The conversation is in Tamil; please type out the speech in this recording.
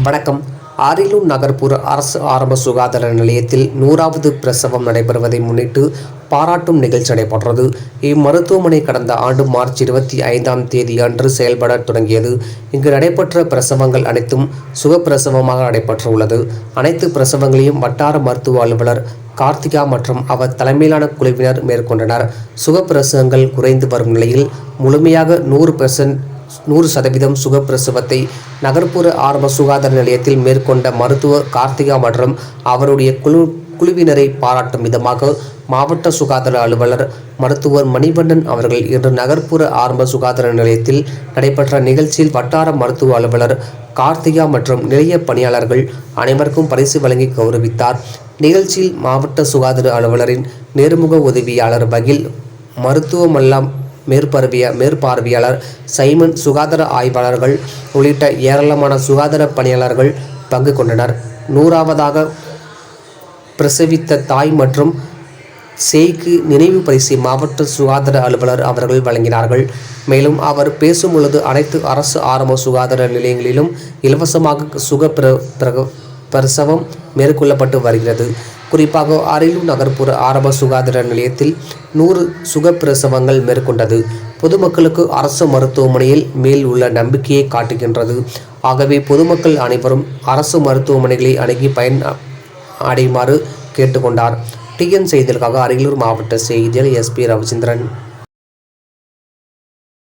வணக்கம். அரியலூர் நகர்ப்புற அரசு ஆரம்ப சுகாதார நிலையத்தில் நூறாவது பிரசவம் நடைபெறுவதை முன்னிட்டு பாராட்டும் நிகழ்ச்சி நடைபெற்றது. இம்மருத்துவமனை கடந்த ஆண்டு மார்ச் இருபத்தி ஐந்தாம் தேதி அன்று செயல்பட தொடங்கியது. இங்கு நடைபெற்ற பிரசவங்கள் அனைத்தும் சுகப்பிரசவமாக நடைபெற்றுள்ளது. அனைத்து பிரசவங்களையும் வட்டார மருத்துவ அலுவலர் கார்த்திகா மற்றும் அவர் தலைமையிலான குழுவினர் மேற்கொண்டனர். சுகப்பிரசவங்கள் குறைந்து வரும் நிலையில் முழுமையாக நூறு பெர்சன்ட் நூறு சதவீதம் சுகப்பிரசவத்தை நகர்ப்புற ஆரம்ப சுகாதார நிலையத்தில் மேற்கொண்ட மருத்துவர் கார்த்திகா மற்றும் அவருடைய குழு குழுவினரை பாராட்டும் விதமாக மாவட்ட சுகாதார அலுவலர் மருத்துவர் மணிவண்ணன் அவர்கள் இன்று நகர்ப்புற ஆரம்ப சுகாதார நிலையத்தில் நடைபெற்ற நிகழ்ச்சியில் வட்டார மருத்துவ அலுவலர் கார்த்திகா மற்றும் நிலைய பணியாளர்கள் அனைவருக்கும் பரிசு வழங்கி கௌரவித்தார். நிகழ்ச்சியில் மாவட்ட சுகாதார அலுவலரின் நேர்முக உதவியாளர் பகில் மருத்துவமல்லாம் மேற்பார்வைய மேற்பார்வையாளர் சைமன் சுகாதார ஆய்வாளர்கள் உள்ளிட்ட ஏராளமான சுகாதார பணியாளர்கள் பங்கு கொண்டனர். நூறாவதாக பிரசவித்த தாய் மற்றும் சேய்க்கு நினைவு பரிசை மாவட்ட சுகாதார அலுவலர் அவர்கள் வழங்கினார்கள். மேலும் அவர் பேசும் பொழுது அனைத்து அரசு ஆரம்ப சுகாதார நிலையங்களிலும் இலவசமாக சுக பிர பிரசவம் மேற்கொள்ளப்பட்டு வருகிறது. குறிப்பாக அரியலூர் நகர்ப்புற ஆரம்ப சுகாதார நிலையத்தில் நூறு சுகப்பிரசவங்கள் மேற்கொண்டது. பொதுமக்களுக்கு அரசு மருத்துவமனையில் மேல் உள்ள நம்பிக்கையை காட்டுகின்றது. ஆகவே பொதுமக்கள் அனைவரும் அரசு மருத்துவமனைகளை அணுகி பயன் அடையுமாறு கேட்டுக்கொண்டார். டிஎன் செய்திகளுக்காக அரியலூர் மாவட்ட செய்தியாளர் எஸ்பி ரவிச்சந்திரன்.